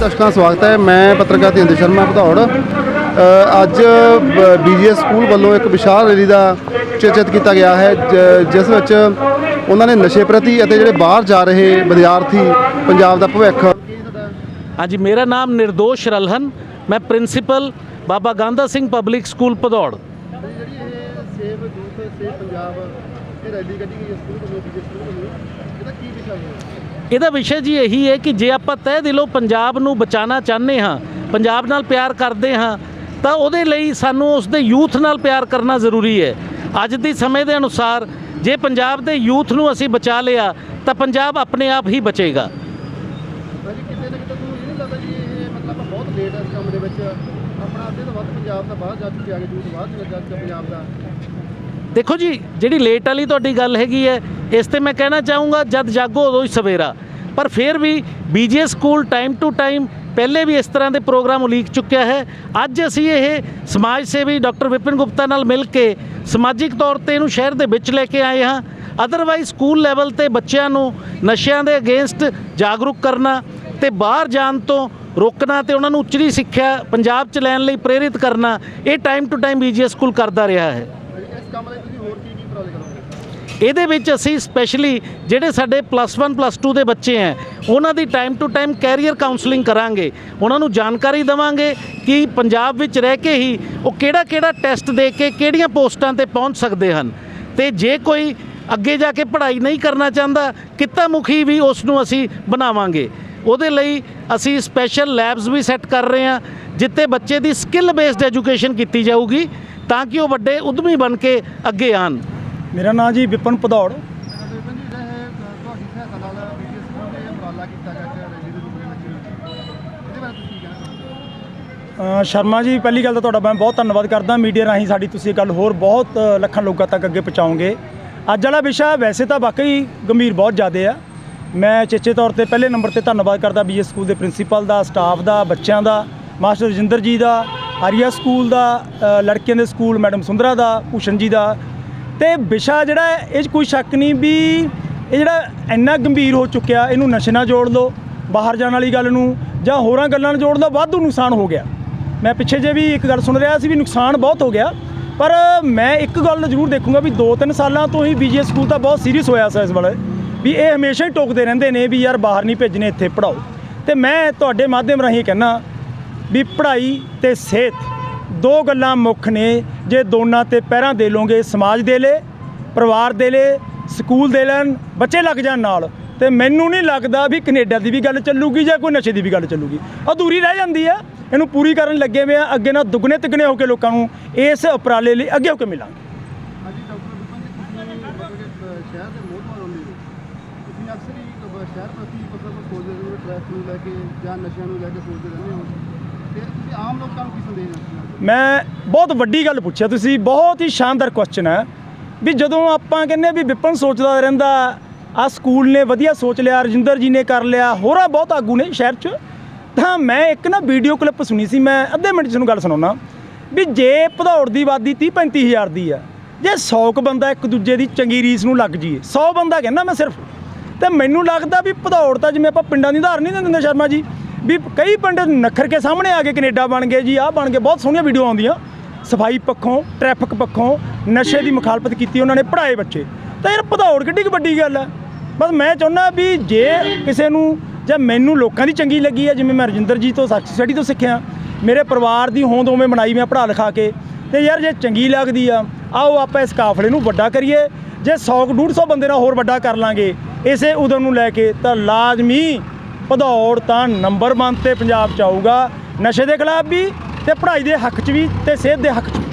ਦਰਸ਼ਕਾਂ ਸਵਾਗਤ ਹੈ। ਮੈਂ ਪੱਤਰਕਾਰ ਤੇਂਦਰ ਸ਼ਰਮਾ ਭਦੌੜ। ਅੱਜ ਬੀਜੀਐਸ ਸਕੂਲ ਵੱਲੋਂ ਇੱਕ ਵਿਸ਼ਾਲ ਰੈਲੀ ਦਾ ਚਿਤ ਕੀਤਾ ਗਿਆ ਹੈ ਜਿਸ ਵਿੱਚ ਉਹਨਾਂ ਨੇ ਨਸ਼ੇ ਪ੍ਰਤੀ ਅਤੇ ਜਿਹੜੇ ਬਾਹਰ ਜਾ ਰਹੇ ਵਿਦਿਆਰਥੀ ਪੰਜਾਬ ਦਾ ਭਵਿੱਖ। ਹਾਂਜੀ ਮੇਰਾ ਨਾਮ ਨਿਰਦੋਸ਼ ਰਲਹਨ। ਮੈਂ principal Baba Gandha Singh public school Bhadaur. ਜਿਹੜੀ ਇਹ ਸੇਵ ਯੂਥ ਸੇਵ ਪੰਜਾਬ ਇਹ ਰੈਲੀ ਕੱਢੀ ਗਈ ਸਕੂਲ ਵੱਲੋਂ ਬੀਜੀਐਸ ਸਕੂਲ ਵੱਲੋਂ ਇਹਦਾ ਕੀ ਵਿਸ਼ਾ ਹੈ ਇਹਦਾ ਵਿਸ਼ੇ ਜੀ ਇਹੀ ਹੈ ਕਿ ਜੇ ਆਪਾਂ ਤਹਿ ਦਿਲੋਂ ਪੰਜਾਬ ਨੂੰ ਬਚਾਉਣਾ ਚਾਹੁੰਦੇ ਹਾਂ, ਪੰਜਾਬ ਨਾਲ ਪਿਆਰ ਕਰਦੇ ਹਾਂ, ਤਾਂ ਉਹਦੇ ਲਈ ਸਾਨੂੰ ਉਸ ਦੇ ਯੂਥ ਨਾਲ ਪਿਆਰ ਕਰਨਾ ਜ਼ਰੂਰੀ ਹੈ। ਅੱਜ ਦੀ ਸਮੇਂ ਦੇ ਅਨੁਸਾਰ ਜੇ ਪੰਜਾਬ ਦੇ ਯੂਥ ਨੂੰ ਅਸੀਂ ਬਚਾ ਲਿਆ, ਤਾਂ ਪੰਜਾਬ ਆਪਣੇ ਆਪ ਹੀ ਬਚੇਗਾ। ਲੇਟ ਇਸ ਕੰਮ ਦੇ ਵਿੱਚ। ਆਪਣਾ ਅੱਧੇ ਤੋਂ ਵੱਧ ਪੰਜਾਬ ਦਾ ਬਾਹਰ ਜਾ ਚੁੱਕਿਆ ਹੈ ਯੂਥ ਬਾਹਰ ਜਾ ਚੁੱਕਿਆ ਪੰਜਾਬ ਦਾ। ਦੇਖੋ ਜੀ, ਜਿਹੜੀ ਲੇਟ ਵਾਲੀ ਤੁਹਾਡੀ ਗੱਲ ਹੈਗੀ ਹੈ, ਇਸ ਤੇ ਮੈਂ ਕਹਿਣਾ ਚਾਹੂੰਗਾ, ਜਦ ਜਾਗੋ ਉਦੋਂ ਹੀ ਸਵੇਰਾ। ਪਰ ਫਿਰ ਵੀ BGS school time to time ਪਹਿਲੇ ਵੀ ਇਸ ਤਰ੍ਹਾਂ ਦੇ ਪ੍ਰੋਗਰਾਮ ਉਲੀਕ ਚੁੱਕਿਆ ਹੈ। ਅੱਜ ਅਸੀਂ ਇਹ ਸਮਾਜ ਸੇਵੀ ਡਾਕਟਰ ਵਿਪਿਨ ਗੁਪਤਾ ਨਾਲ ਮਿਲ ਕੇ ਸਮਾਜਿਕ ਤੌਰ ਤੇ ਇਹਨੂੰ ਸ਼ਹਿਰ ਦੇ ਵਿੱਚ ਲੈ ਕੇ ਆਏ ਹਾਂ। ਅਦਰਵਾਈਜ਼ ਸਕੂਲ ਲੈਵਲ ਤੇ ਬੱਚਿਆਂ ਨੂੰ ਨਸ਼ਿਆਂ ਦੇ ਅਗੇਂਸਟ ਜਾਗਰੂਕ ਕਰਨਾ ਤੇ ਬਾਹਰ ਜਾਣ ਤੋਂ ਰੋਕਣਾ ਤੇ ਉਹਨਾਂ ਨੂੰ ਉੱਚੀ ਸਿੱਖਿਆ ਪੰਜਾਬ ਚ ਲੈਣ ਲਈ ਪ੍ਰੇਰਿਤ ਕਰਨਾ, ਇਹ time to time BGS school ਕਰਦਾ ਰਿਹਾ ਹੈ। ਇਸ ਕੰਮ ਲਈ ਤੁਸੀਂ ਹੋਰ ਕੀ ਕੀ ਉਪਰਾਲੇ ਕਰੋਗੇ? ਇਹਦੇ ਵਿੱਚ ਅਸੀਂ ਸਪੈਸ਼ਲੀ ਜਿਹੜੇ ਸਾਡੇ ਪਲੱਸ 1 ਪਲੱਸ 2 ਦੇ ਬੱਚੇ ਹੈ ਉਹਨਾਂ ਦੀ time to time career counselling ਕਰਾਂਗੇ। ਉਹਨਾਂ ਨੂੰ ਜਾਣਕਾਰੀ ਦੇਵਾਂਗੇ ਕਿ ਪੰਜਾਬ ਵਿੱਚ ਰਹਿ ਕੇ ਹੀ ਉਹ ਕਿਹੜਾ ਕਿਹੜਾ ਟੈਸਟ ਦੇ ਕੇ ਕਿਹੜੀਆਂ ਪੋਸਟਾਂ ਤੇ ਪਹੁੰਚ ਸਕਦੇ ਹਨ। ਤੇ ਜੇ ਕੋਈ ਅੱਗੇ ਜਾ ਕੇ ਪੜ੍ਹਾਈ ਨਹੀਂ ਕਰਨਾ ਚਾਹੁੰਦਾ, ਕਿੱਤਾ ਮੁਖੀ ਵੀ ਉਸ ਨੂੰ ਅਸੀਂ ਬਣਾਵਾਂਗੇ। ਉਹਦੇ ਲਈ ਅਸੀਂ ਸਪੈਸ਼ਲ ਲੈਬਸ ਵੀ ਸੈੱਟ ਕਰ ਰਹੇ ਹਾਂ, ਜਿੱਥੇ ਬੱਚੇ ਦੀ ਸਕਿੱਲ ਬੇਸਡ ਐਜੂਕੇਸ਼ਨ ਕੀਤੀ ਜਾਊਗੀ। ਤਾਂ ਕਿ ਉਹ ਵੱਡੇ ਉਦਮੀ ਬਣ ਕੇ ਅੱਗੇ ਆਣ। ਮੇਰਾ ਨਾਮ ਜੀ ਵਿਪਨ ਭਦੌੜ ਸ਼ਰਮਾ ਜੀ, ਪਹਿਲੀ ਗੱਲ ਤਾਂ ਤੁਹਾਡਾ ਮੈਂ ਬਹੁਤ ਧੰਨਵਾਦ ਕਰਦਾ। ਮੀਡੀਆ ਰਾਹੀਂ ਸਾਡੀ ਤੁਸੀਂ ਇਹ ਗੱਲ ਹੋਰ ਬਹੁਤ ਲੱਖਾਂ ਲੋਕਾਂ ਤੱਕ ਅੱਗੇ ਪਹੁੰਚਾਓਗੇ। ਅੱਜ ਵਾਲਾ ਵਿਸ਼ਾ ਵੈਸੇ ਤਾਂ ਵਾਕਈ ਗੰਭੀਰ ਬਹੁਤ ਜ਼ਿਆਦਾ ਆ। ਮੈਂ ਚੇਚੇ ਤੌਰ ਤੇ ਪਹਿਲੇ ਨੰਬਰ ਤੇ ਧੰਨਵਾਦ ਕਰਦਾ ਬੀਏ ਸਕੂਲ ਦੇ ਪ੍ਰਿੰਸੀਪਲ ਦਾ, ਸਟਾਫ ਦਾ, ਬੱਚਿਆਂ ਦਾ, ਮਾਸਟਰ ਰਜਿੰਦਰ ਜੀ ਦਾ ਆਰੀਆ ਸਕੂਲ ਦਾ ਅ, ਲੜਕੀਆਂ ਦੇ ਸਕੂਲ ਮੈਡਮ ਸੁੰਦਰਾ ਦਾ ਭੂਸ਼ਣ ਜੀ ਦਾ। ਤੇ ਵਿਸ਼ਾ ਜਿਹੜਾ ਇਹ 'ਚ ਕੋਈ ਸ਼ੱਕ ਨਹੀਂ ਵੀ ਇਹ ਜਿਹੜਾ ਇੰਨਾ ਗੰਭੀਰ ਹੋ ਚੁੱਕਿਆ ਇਹਨੂੰ ਨਸ਼ੇ ਨਾਲ ਜੋੜ ਲਓ ਬਾਹਰ ਜਾਣ ਵਾਲੀ ਗੱਲ ਨੂੰ ਜਾਂ ਹੋਰਾਂ ਗੱਲਾਂ ਨਾਲ ਜੋੜ ਲਓ ਵਾਧੂ ਨੁਕਸਾਨ ਹੋ ਗਿਆ। ਮੈਂ ਪਿੱਛੇ ਜੇ ਵੀ ਇੱਕ ਗੱਲ ਸੁਣ ਰਿਹਾ ਸੀ ਵੀ ਨੁਕਸਾਨ ਬਹੁਤ ਹੋ ਗਿਆ ਪਰ ਮੈਂ ਇੱਕ ਗੱਲ ਜ਼ਰੂਰ ਦੇਖੂੰਗਾ ਵੀ 2-3 ਸਾਲਾਂ ਤੋਂ ਹੀ ਬੀਜੀਐਸ ਸਕੂਲ ਤਾਂ ਬਹੁਤ ਸੀਰੀਅਸ ਹੋਇਆ ਸੀ ਇਸ ਵੇਲੇ ਵੀ ਇਹ ਹਮੇਸ਼ਾ ਹੀ ਟੋਕਦੇ ਰਹਿੰਦੇ ਨੇ ਵੀ ਯਾਰ ਬਾਹਰ ਨਹੀਂ ਭੇਜਣੇ ਇੱਥੇ ਪੜਾਓ ਤੇ ਮੈਂ ਤੁਹਾਡੇ ਮਾਧਿਅਮ ਰਾਹੀਂ ਕਹਿਣਾ ਵੀ ਪੜ੍ਹਾਈ ਤੇ ਸਿਹਤ ਦੋ ਗੱਲਾਂ ਮੁੱਖ ਨੇ। ਜੇ ਦੋਨਾਂ ਤੇ ਪਹਿਰਾਂ ਦੇ ਲੋਗੇ, ਸਮਾਜ ਦੇ ਲੇ, ਪਰਿਵਾਰ ਦੇ ਲੇ, ਸਕੂਲ ਦੇ ਲੈਣ, ਬੱਚੇ ਲੱਗ ਜਾਣ ਨਾਲ, ਤੇ ਮੈਨੂੰ ਨਹੀਂ ਲੱਗਦਾ ਵੀ ਕੈਨੇਡਾ ਦੀ ਵੀ ਗੱਲ ਚੱਲੂਗੀ ਜਾਂ ਕੋਈ ਨਸ਼ੇ ਦੀ ਵੀ ਗੱਲ ਚੱਲੂਗੀ। ਅਧੂਰੀ ਰਹਿ ਜਾਂਦੀ ਆ। ਇਹਨੂੰ ਪੂਰੀ ਕਰਨ ਲੱਗੇ ਵੇ ਆ, ਅੱਗੇ ਨਾਲ ਦੁੱਗਣੇ ਤਿੱਗਣੇ ਹੋ ਕੇ ਲੋਕਾਂ ਨੂੰ ਇਸ ਉਪਰਾਲੇ ਲਈ ਅੱਗੇ ਹੋ ਕੇ ਮਿਲਾਂਗੇ। ਅਕਸਰ ਹੀ ਸ਼ਹਿਰ ਪ੍ਰਤੀ ਮਤਲਬ ਸੋਚਦੇ ਹੋ ਟ੍ਰੈਫਿਕ ਨੂੰ ਲੈ ਕੇ ਜਾਂ ਨਸ਼ਿਆਂ ਨੂੰ ਲੈ ਕੇ ਸੋਚਦੇ ਰਹਿੰਦੇ ਹੋ। ਫਿਰ ਤੁਸੀਂ ਆਮ ਲੋਕਾਂ ਨੂੰ ਕੀ ਸੰਦੇਸ਼ ਦਿੰਦੇ ਮੈਂ ਬਹੁਤ ਵੱਡੀ ਗੱਲ ਪੁੱਛਿਆ, ਤੁਸੀਂ ਬਹੁਤ ਹੀ ਸ਼ਾਨਦਾਰ ਕੁਐਸਚਨ ਹੈ। ਵੀ ਜਦੋਂ ਆਪਾਂ ਕਹਿੰਦੇ ਵੀ ਵਿਪਨ ਸੋਚਦਾ ਰਹਿੰਦਾ ਆ ਸਕੂਲ ਨੇ ਵਧੀਆ ਸੋਚ ਲਿਆ, ਰਜਿੰਦਰ ਜੀ ਨੇ ਕਰ ਲਿਆ, ਹੋਰਾਂ ਬਹੁਤ ਆਗੂ ਨੇ ਸ਼ਹਿਰ 'ਚ, ਤਾਂ ਮੈਂ ਇੱਕ ਨਾ ਵੀਡੀਓ ਕਲਿੱਪ ਸੁਣੀ ਸੀ, ਮੈਂ ਅੱਧੇ ਮਿੰਟ 'ਚ ਤੁਹਾਨੂੰ ਗੱਲ ਸੁਣਾਉਣਾ ਵੀ ਜੇ ਭਦੌੜ ਦੀ ਆਬਾਦੀ 30 35 ਹਜ਼ਾਰ ਦੀ ਆ ਜੇ 100 ਕ ਬੰਦਾ ਇੱਕ ਦੂਜੇ ਦੀ ਚੰਗੀ ਰੀਸ ਨੂੰ ਲੱਗ ਜੀਏ 100 ਬੰਦਾ ਕਹਿੰਦਾ ਮੈਂ ਸਿਰਫ। ਤੇ ਮੈਨੂੰ ਲੱਗਦਾ ਵੀ ਭਦੌੜ ਤਾਂ ਜਿਵੇਂ ਆਪਾਂ ਪਿੰਡਾਂ ਦੀ ਉਦਾਹਰਨ ਨਹੀਂ ਦਿੰਦੇ ਸ਼ਰਮਾ ਜੀ ਵੀ ਕਈ ਪਿੰਡ ਨਖਰ ਕੇ ਸਾਹਮਣੇ ਆ ਕੇ ਕੈਨੇਡਾ ਬਣ ਗਏ ਜੀ, ਆਹ ਬਣ ਗਏ ਬਹੁਤ ਸੋਹਣੀਆਂ ਵੀਡੀਓ ਆਉਂਦੀਆਂ। ਸਫ਼ਾਈ ਪੱਖੋਂ, ਟ੍ਰੈਫਿਕ ਪੱਖੋਂ, ਨਸ਼ੇ ਦੀ ਮੁਖਾਲਫਤ ਕੀਤੀ ਉਹਨਾਂ ਨੇ, ਪੜ੍ਹਾਏ ਬੱਚੇ। ਤਾਂ ਯਾਰ ਭਦੌੜ ਕਿੱਡੀ ਕੁ ਵੱਡੀ ਗੱਲ ਹੈ ਬਸ ਮੈਂ ਚਾਹੁੰਦਾ ਵੀ ਜੇ ਕਿਸੇ ਨੂੰ, ਜਾਂ ਮੈਨੂੰ ਲੋਕਾਂ ਦੀ ਚੰਗੀ ਲੱਗੀ ਹੈ ਜਿਵੇਂ ਮੈਂ ਰਜਿੰਦਰ ਜੀ ਤੋਂ, ਸੱਚ ਸਟੱਡੀ ਤੋਂ ਸਿੱਖਿਆ, ਮੇਰੇ ਪਰਿਵਾਰ ਦੀ ਹੋਂਦ ਉਵੇਂ ਬਣਾਈ ਮੈਂ ਪੜ੍ਹਾ ਲਿਖਾ ਕੇ, ਤੇ ਯਾਰ ਜੇ ਚੰਗੀ ਲੱਗਦੀ ਆ, ਆਓ ਆਪਾਂ ਇਸ ਕਾਫਲੇ ਨੂੰ ਵੱਡਾ ਕਰੀਏ। ਜੇ 100 150 ਬੰਦੇ ਨਾਲ ਹੋਰ ਵੱਡਾ ਕਰ ਲਾਂਗੇ, ਇਸੇ ਉਦਮ ਨੂੰ ਲੈ ਕੇ ਤਾਂ ਲਾਜ਼ਮੀ ਭਦੌੜ ਤਾਂ ਨੰਬਰ 1 ਤੇ ਪੰਜਾਬ ਚ ਆਊਗਾ। ਨਸ਼ੇ ਦੇ ਖਿਲਾਫ ਵੀ ਤੇ ਪੜ੍ਹਾਈ ਦੇ ਹੱਕ 'ਚ ਵੀ ਤੇ ਸਿਹਤ ਦੇ ਹੱਕ 'ਚ ਵੀ।